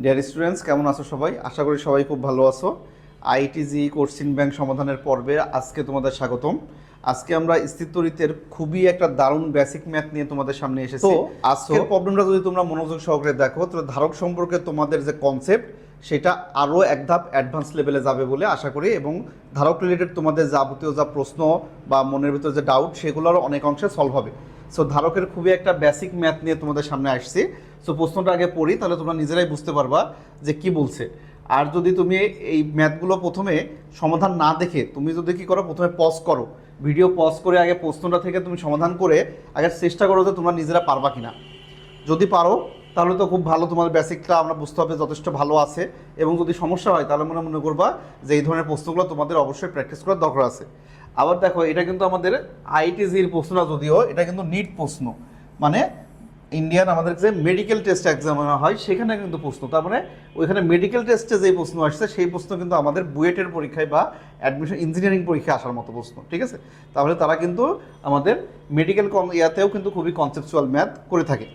Dear students কেমন আছো সবাই? আশা করি সবাই খুব ভালো আছো। আইটিজি কোর্সিন ব্যাংক সমাধানের পর্বে আজকে তোমাদের স্বাগতম। আজকে আমরা স্থিতরিতের খুবই একটা দারুণ বেসিক ম্যাথ নিয়ে তোমাদের সামনে এসেছি। আজকের প্রবলেমটা যদি তোমরা মনোযোগ সহকারে দেখো তাহলে ধারক সম্পর্কে তোমাদের যে কনসেপ্ট সেটা আরও এক ধাপ অ্যাডভান্স লেভেলে যাবে বলে আশা করি এবং ধারক রিলেটেড তোমাদের যাবতীয় যা প্রশ্ন বা মনের ভিতরে যে ডাউট সেগুলোর অনেক অংশে সলভ হবে। সো ধারকের খুবই একটা বেসিক ম্যাথ নিয়ে তোমাদের সামনে আসছি। সো প্রশ্নটা আগে পড়ি, তাহলে তোমরা নিজেরাই বুঝতে পারবা যে কি বলছে। আর যদি তুমি এই ম্যাথগুলো প্রথমে সমাধান না দেখে, তুমি যদি কি করো, প্রথমে পজ করো। ভিডিও পজ করে আগে প্রশ্নটা থেকে তুমি সমাধান করে আগে চেষ্টা করো যে তোমরা নিজেরা পারবা কিনা। যদি পারো, তাহলে তো খুব ভালো তোমার বেসিকটা আমরা বুঝতে হবে যথেষ্ট ভালো আছে। এবং যদি সমস্যা হয়, তাহলে মনে মনে করবা যে এই ধরনের প্রশ্নগুলো তোমাদের অবশ্যই প্র্যাকটিস করার দরকার আছে। আবার দেখো, এটা কিন্তু আমাদের আইটিজির প্রশ্নটা যদিও, এটা কিন্তু নিট প্রশ্ন। মানে ইন্ডিয়ান আমাদের যে মেডিকেল টেস্ট এক্সাম হয়, সেখানে কিন্তু প্রশ্ন। তার মানে ওইখানে মেডিকেল টেস্টে যে প্রশ্ন আসছে, সেই প্রশ্ন কিন্তু আমাদের বুয়েটের পরীক্ষায় বা অ্যাডমিশন ইঞ্জিনিয়ারিং পরীক্ষায় আসার মতো প্রশ্ন, ঠিক আছে? তাহলে তারা কিন্তু আমাদের মেডিকেল ইয়াতেও কিন্তু খুবই কনসেপচুয়াল ম্যাথ করে থাকে।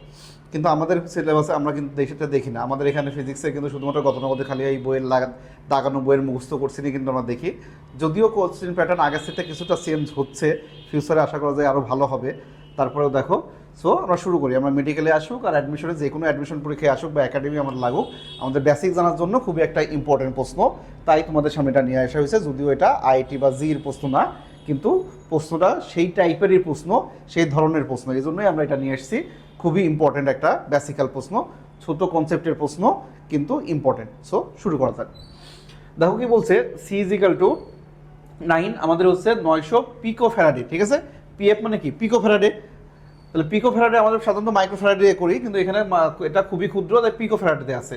কিন্তু আমাদের সিলেবাসে আমরা কিন্তু সেটা দেখি না। আমাদের এখানে ফিজিক্সে কিন্তু শুধুমাত্র গতানুগত খালি এই বইয়ের লাগা, দাগানো বইয়ের মুখস্থ করছি না কিন্তু আমরা দেখি। যদিও কোশ্চেন প্যাটার্ন আগের থেকে কিছুটা চেঞ্জ হচ্ছে ফিউচারে আশা করা যায় আরও ভালো হবে। তারপরেও দেখো সো আমরা শুরু করি। আমরা মেডিকেলে আসুক আর অ্যাডমিশনে যে কোনো অ্যাডমিশন পরীক্ষায় আসুক বা একাডেমি আমার লাগুক, আমাদের বেসিক জানার জন্য খুবই একটা ইম্পর্টেন্ট প্রশ্ন। তাই তোমাদের সামনে এটা নিয়ে আসা হয়েছে। যদিও এটা আইটি বা জির প্রশ্ন না, কিন্তু প্রশ্নটা সেই টাইপেরই প্রশ্ন, সেই ধরনের প্রশ্ন। এই জন্যই আমরা এটা নিয়ে এসেছি খুবই ইম্পর্টেন্ট একটা বেসিক্যাল প্রশ্ন, ছোট কনসেপ্টের প্রশ্ন, কিন্তু ইম্পর্টেন্ট সো শুরু করা যাক। দেখো কি বলছে সি ইজিক্যাল টু নাইন আমাদের হচ্ছে নয়শো পিকো ফেরাডে ঠিক আছে? পিএফ মানে কি? পিকো ফেরাডে তাহলে পিকো ফেরাডে আমাদের সাধারণত মাইক্রো ফেরাডে করি, কিন্তু এখানে এটা খুবই ক্ষুদ্র, তাই পিকো ফেরাডেতে আছে।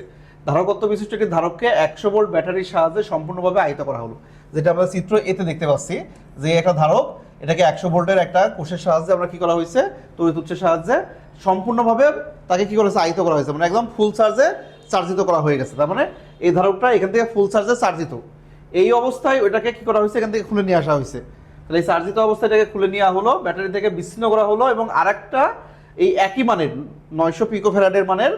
ধারকত্ব বিশিষ্ট একটি ধারককে একশো ভোল্ট ব্যাটারির সাহায্যে সম্পূর্ণভাবে আহিত করা হলো। যেটা আমরা চিত্র এতে দেখতে পাচ্ছি, যে একটা ধারক, এটাকে একশো ভোল্টের একটা কোষের সাহায্যে আমরা কি করা হয়েছে? তড়িৎ উৎসের সাহায্যে সম্পূর্ণভাবে তাকে কি করেছে আহিত করা হয়েছে। মানে একদম ফুল চার্জে চার্জিত করা হয়ে গেছে। তার মানে এই ধারকটা এখান থেকে ফুল চার্জে চার্জিত। এই অবস্থায় ওইটাকে কি করা হয়েছে? এখান থেকে খুলে নিয়ে আসা হয়েছে। তাহলে এই চার্জিত অবস্থায় এটাকে খুলে নেওয়া হলো, ব্যাটারি থেকে বিচ্ছিন্ন করা হলো এবং আরেকটা এই একই মানের, নয়শো পিকো ফেরাডের মানের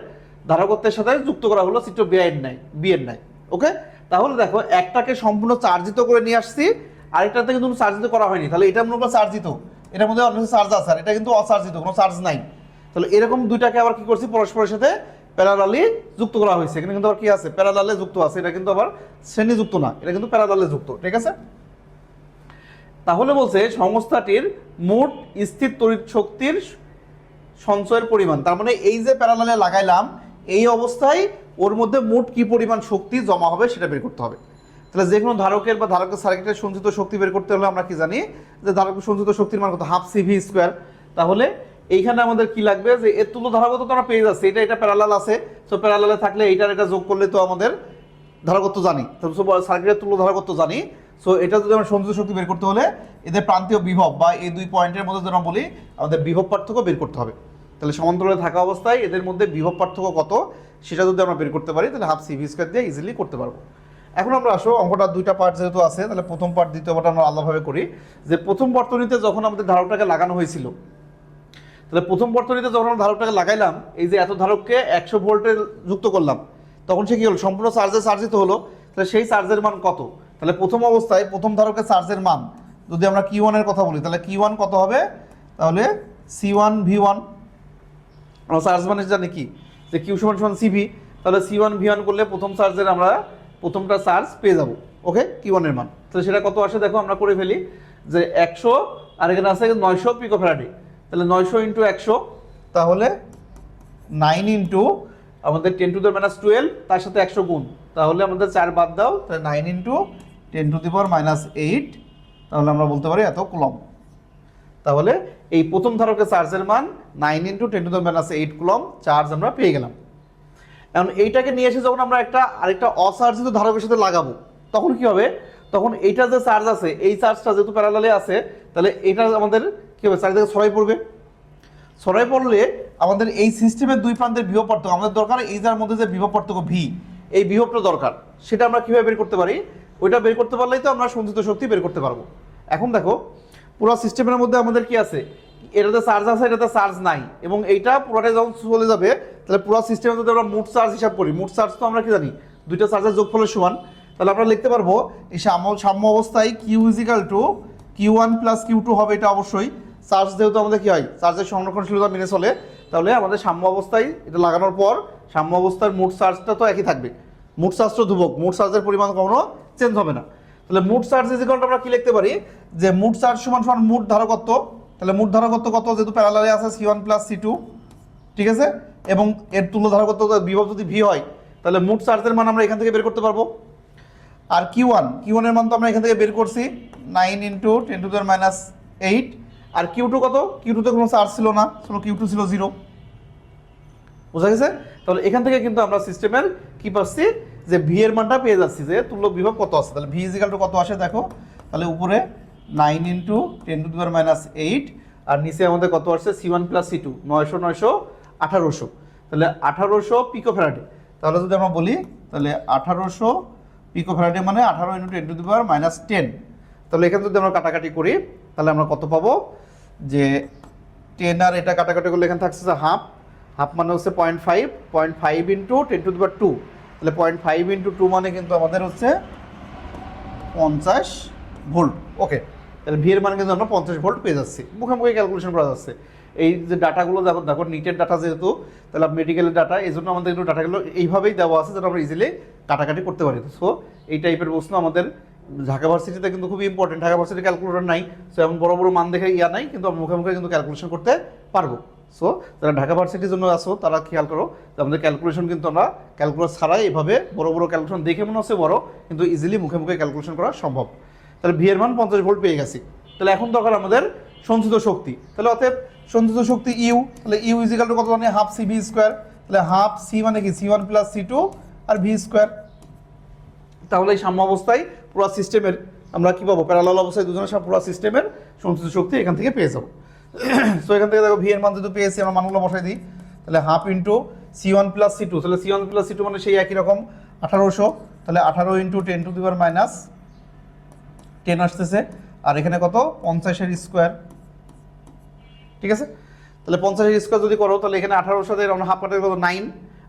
ধারকত্বের সাথে যুক্ত করা হলো চিত্র বি এর নাই বি এর নাই ওকে তাহলে দেখো, একটাকে সম্পূর্ণ চার্জিত করে নিয়ে আসছি, আরেকটাতে কিন্তু চার্জিত করা হয়নি। তাহলে এটা মনে করো চার্জিত। এটার মধ্যে অন্য চার্জ আছে, আর এটা কিন্তু অচার্জিত, কোনো চার্জ নাই। তাহলে এরকম দুইটাকে আবার কি করছি? পরস্পরের সাথে প্যারালালি যুক্ত করা হয়েছে। এখানে কিন্তু আবার কি আছে? প্যারালালে যুক্ত আছে। এটা কিন্তু আবার শ্রেণীযুক্ত না। এটা কিন্তু প্যারালালে যুক্ত। ঠিক আছে? তাহলে বলছে সংস্থাটির মোট স্থির তড়িৎ শক্তির সঞ্চয়ের পরিমাণ। তার মানে এই যে প্যারালালে লাগাইলাম, এই অবস্থায় ওর মধ্যে মোট কি পরিমাণ শক্তি জমা হবে সেটা বের করতে হবে। তাহলে যে কোনো ধারকের বা ধারকের সার্কিটের সঞ্চিত শক্তি বের করতে হলে আমরা কি জানি? যে ধারকের সঞ্চিত শক্তির মান কত? Half CV square. তাহলে এইখানে আমাদের কি লাগবে? যে এর তুলো ধারকত্ব তো আমরা পেয়ে যাচ্ছি, এটা এটা প্যারালাল আছে। তো প্যারালালে থাকলে এইটার এটা যোগ করলে তো আমাদের ধারকত্ব জানি। সার্কিটের তুল্য ধারকত্ব জানি। সো, এটা যদি আমরা সঞ্চিত শক্তি বের করতে হলে এদের প্রান্তীয় বিভব বা এই দুই পয়েন্টের মধ্যে আমরা বলি, আমাদের বিভব পার্থক্য বের করতে হবে। তাহলে সমান্তরালে থাকা অবস্থায় এদের মধ্যে বিভব পার্থক্য কত, সেটা যদি আমরা বের করতে পারি, তাহলে হাফ সিভি স্কোয়ার দিয়ে ইজিলি করতে পারব। এখন আমরা আসো, অঙ্কটা দুইটা পার্ট যেহেতু আছে, তাহলে প্রথম পার্ট দ্বিতীয় পার্ট আমরা আলাদাভাবে করি। যে প্রথম বর্তনীতে যখন আমাদের ধারকটাকে লাগানো হয়েছিল তাহলে প্রথম বর্তনীতে যখন আমরা ধারকটাকে লাগাইলাম, এই যে এত ধারককে একশো ভোল্টে যুক্ত করলাম, তখন সে কী হলো? সম্পূর্ণ চার্জে চার্জিত হলো, তাহলে সেই চার্জের মান কত? তাহলে প্রথম অবস্থায় প্রথম ধারকের চার্জের মান, যদি আমরা কি ওয়ানের কথা বলি, তাহলে কি ওয়ান কত হবে? তাহলে সি ওয়ান ভি ওয়ান আমরা চার্জ মানে জানি কি? যে কিউ সমান সমান সিভি তাহলে সি ওয়ান ভি ওয়ান করলে প্রথম চার্জের আমরা প্রথমটা চার্জ পেয়ে যাব ওকে কি ওয়ানের মান। তাহলে সেটা কত আসে? দেখো আমরা করে ফেলি যে একশো, আর এখানে আছে নয়শো পিকো ফেরাডি তাহলে নয়শো ইন্টু একশো। তাহলে নাইন ইন্টু আমাদের ten to the minus twelve তার সাথে একশো গুণ। তাহলে আমাদের চার বাদ দাও। তাহলে nine into ten to the power minus eight তাহলে আমরা বলতে পারি এত কুলম তাহলে এই প্রথম ধারকের চার্জের মান nine into ten to the minus eight coulomb charge আমরা পেয়ে গেলাম। এখন এইটাকে নিয়ে এসে যখন আমরা একটা আরেকটা অচার্জিত ধারকের সাথে লাগাবো তখন কি হবে? তখন এইটা যে চার্জ আছে এই চার্জটা যেহেতু প্যারালালে আছে তাহলে এটা আমাদের কি হবে? চারিদিকে ছড়াই পড়বে? ছড়াই পড়লে আমাদের এই সিস্টেমের দুই প্রান্তের বিভব পার্থক্য, আমাদের দরকার এই যার মধ্যে যে বিভব পার্থক্য ভি এই বিভবটা দরকার। সেটা আমরা কীভাবে বের করতে পারি? ওইটা বের করতে পারলেই তো আমরা সঞ্চিত শক্তি বের করতে পারব। এখন দেখো, পুরো সিস্টেমের মধ্যে আমাদের কি আছে? এটাতে চার্জ আছে, এটাতে চার্জ নাই। এবং এইটা পুরোটাই যখন চলে যাবে, তাহলে পুরো সিস্টেমে যদি আমরা মুড চার্জ হিসাব করি। মুড চার্জ তো আমরা কি জানি? দুইটা চার্জের যোগফলের সমান। তাহলে আমরা লিখতে পারব, এই সাম্য সাম্য অবস্থায় Q equal to Q one plus Q two হবে এটা অবশ্যই। চার্জ যেহেতু আমাদের কি হয়, চার্জের সংরক্ষণশীলতা মেনে চলে, তাহলে আমাদের সাম্য অবস্থায় এটা লাগানোর পর সাম্য অবস্থার মুড চার্জটা তো একই থাকবে। মুড চার্জ তো ধ্রুবক মুড চার্জের পরিমাণ কখনো চেঞ্জ হবে না। তাহলে মুড চার্জ ইজিকলটা আমরা কি লিখতে পারি? যে মুড চার্জ সমান সমান মুড ধারকত্ব, তাহলে মুড ধারকত্ব কত? যেহেতু প্যারালালে আছে C one plus C two ঠিক আছে? এবং এর তুল্য ধারকত্ব বিভব যদি ভি হয়, তাহলে মুড চার্জের মান আমরা এখান থেকে বের করতে পারব। আর কিউ ওয়ান কিউ ওয়ানের মান তো আমরা এখান থেকে বের করছি nine into ten to minus eight R Q two কত? কিউ টুতে কোনো চার্জ ছিল না ছিল কিউ টু ছিল জিরো বোঝা গেছে? তাহলে এখান থেকে কিন্তু আমরা সিস্টেমের কি পাচ্ছি? যে ভি এর মানটা পেয়ে যাচ্ছি, যে তুল্য বিভব কত আছে? তাহলে ভি ইজিক্যাল টু কত আসে দেখো? তাহলে উপরে নাইন ইন্টু টেন টু দেওয়ার মাইনাস এইট আর নিচে আমাদের কত আসছে? C one plus C two নয়শো নয়শো, আঠারোশো। তাহলে আঠারোশো পিকো ফ্যারাডে তাহলে যদি আমরা বলি, তাহলে আঠারোশো পিকো ফ্যারাডে মানে আঠারো ইন্টু টেন টু দেওয়ার মাইনাস টেন তাহলে এখানে যদি আমরা কাটাকাটি করি, তাহলে আমরা কত পাবো? যে টেন আর এটা কাটাকাটি করলে এখানে থাকছে হাফ হাফ মানে হচ্ছে point five point five into ten to দেওয়ার টু তাহলে পয়েন্ট ফাইভ ইন্টু টু মানে কিন্তু আমাদের হচ্ছে পঞ্চাশ ভোল্ট ওকে তাহলে ভি এর মান কিন্তু আমরা পঞ্চাশ ভোল্ট পেয়ে যাচ্ছি। মুখে মুখে ক্যালকুলেশন করা যাচ্ছে। এই যে ডাটাগুলো দেখো দেখো নিটের ডাটা যেহেতু, তাহলে মেডিকেলের ডাটা এই জন্য আমাদের একটু ডাটাগুলো এইভাবেই দেওয়া আছে যেন আমরা ইজিলি কাটাকাটি করতে পারি। সো এই টাইপের প্রশ্ন আমাদের ঢাকা ভার্সিটিতে কিন্তু খুবই ইম্পর্টেন্ট ঢাকা ভার্সিটি ক্যালকুলেটর নাই সো এমন বড় বড় মান দেখে ইয়া নাই, কিন্তু মুখে মুখে কিন্তু ক্যালকুলেশন করতে পারব। সো যারা ঢাকা ভার্সিটির জন্য আসো তারা খেয়াল করো যে আমাদের ক্যালকুলেশন কিন্তু আমরা ক্যালকুলেট ছাড়াই এভাবে বড় বড় ক্যালকুলেশন দেখে মনে হচ্ছে বড়, কিন্তু ইজিলি মুখে মুখে ক্যালকুলেশন করা সম্ভব। তাহলে ভি এর মান পঞ্চাশ ভোল্ট পেয়ে গেছি। তাহলে এখন দরকার আমাদের সঞ্চিত শক্তি। তাহলে অতএব সঞ্চিত শক্তি ইউ তাহলে ইউ ইজিক্যাল টু কত মানে হাফ সি ভি স্কোয়ার তাহলে হাফ সি মানে কি? C one plus C two আর ভি স্কোয়ার তাহলে এই সাম্য অবস্থায় পুরো সিস্টেমের, আমরা কি পাবো? প্যারালাল অবস্থায় দুজনের সব পুরো সিস্টেমের সঞ্চিত শক্তি এখান থেকে পেয়ে যাব। সো এখান থেকে দেখো ভি মান যদি পেয়েছি, আমরা মানগুলো বসাই দিই। তাহলে half into C one plus C two তাহলে C one plus C two মানে সেই একই রকম, আঠারোশো। তাহলে আঠারো ইন্টু টেন টু দিবার মাইনাস টেন আসতেছে। আর এখানে কত? পঞ্চাশের স্কোয়ার ঠিক আছে? তাহলে পঞ্চাশের স্কোয়ার যদি করো, তাহলে এখানে আঠারোর সাথে আমরা হাফ কাটের কত নাইন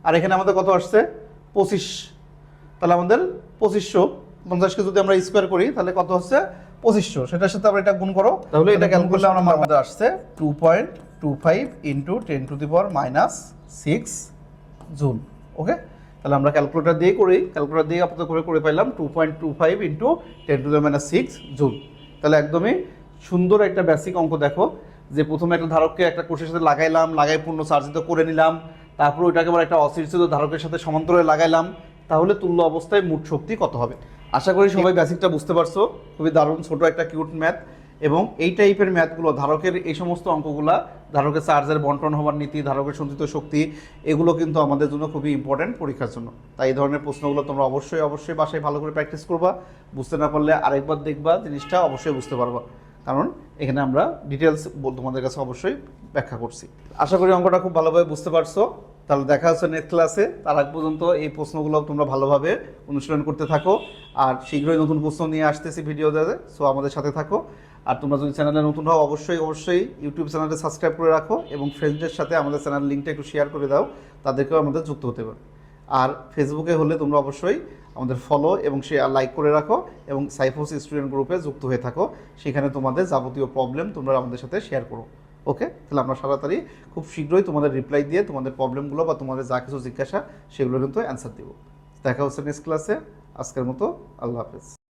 আর এখানে আমাদের কত আসছে? পঁচিশ। তাহলে আমাদের পঁচিশশো। পঞ্চাশকে যদি আমরা স্কোয়ার করি তাহলে কত হচ্ছে? পঁচিশশো। সেটার সাথে আমরা এটা গুণ করো। তাহলে এটা ক্যালকুলেট করলে আমরা আমাদের আসছে two point two five into ten to the power minus six joule okay তাহলে আমরা ক্যালকুলেটার দিয়ে করি। ক্যালকুলেটার দিয়ে আপাতত করে করে পাইলাম two point two five into ten to the minus six joule তাহলে একদমই সুন্দর একটা বেসিক অঙ্ক দেখো। যে প্রথমে একটা ধারককে একটা কোষের সাথে লাগাইলাম লাগাই পূর্ণ চার্জিত করে নিলাম। তারপর ওইটাকে আবার একটা অশির্ষিত ধারকের সাথে সমান্তরে লাগাইলাম। তাহলে তুল্য অবস্থায় মোট শক্তি কত হবে? আশা করি সবাই বেসিকটা বুঝতে পারছ। খুবই দারুণ ছোট একটা কিউট ম্যাথ এবং এই টাইপের ম্যাথগুলো ধারকের এই সমস্ত অঙ্কগুলা ধারকের চার্জের বন্টন হওয়ার নীতি ধারকের সঞ্চিত শক্তি এগুলো কিন্তু আমাদের জন্য খুবই ইম্পর্টেন্ট পরীক্ষার জন্য। তাই এই ধরনের প্রশ্নগুলো তোমরা অবশ্যই অবশ্যই বাসায় ভালো করে প্র্যাকটিস করবা। বুঝতে না পারলে আরেকবার দেখবা জিনিসটা অবশ্যই বুঝতে পারবা। কারণ এখানে আমরা ডিটেলস তোমাদের কাছে অবশ্যই ব্যাখ্যা করছি। আশা করি অঙ্কটা খুব ভালোভাবে বুঝতে পারছ। তাহলে দেখা হচ্ছে নেক্সট ক্লাসে তার আগ পর্যন্ত এই প্রশ্নগুলো তোমরা ভালোভাবে অনুশীলন করতে থাকো। আর শীঘ্রই নতুন প্রশ্ন নিয়ে আসতেছি ভিডিও দেবে সো আমাদের সাথে থাকো। আর তোমরা যদি চ্যানেলে নতুন হও, অবশ্যই অবশ্যই ইউটিউব চ্যানেলটা সাবস্ক্রাইব করে রাখো এবং ফ্রেন্ডসদের সাথে আমাদের চ্যানেল লিঙ্কটা একটু শেয়ার করে দাও। তাদেরকেও আমাদের যুক্ত হতে পারে। আর ফেসবুকে হলে তোমরা অবশ্যই আমাদের ফলো এবং শেয়ার লাইক করে রাখো এবং সাইফোস স্টুডেন্ট গ্রুপে যুক্ত হয়ে থাকো। সেখানে তোমাদের যাবতীয় প্রবলেম তোমরা আমাদের সাথে শেয়ার করো। ওকে? তাহলে আমরা তাড়াতাড়ি খুব শীঘ্রই তোমাদের রিপ্লাই দিয়ে তোমাদের প্রবলেমগুলো বা তোমাদের যা কিছু জিজ্ঞাসা সেগুলো কিন্তু অ্যান্সার দেবো। দেখা হচ্ছে নেক্সট ক্লাসে আজকের মতো আল্লাহ হাফেজ।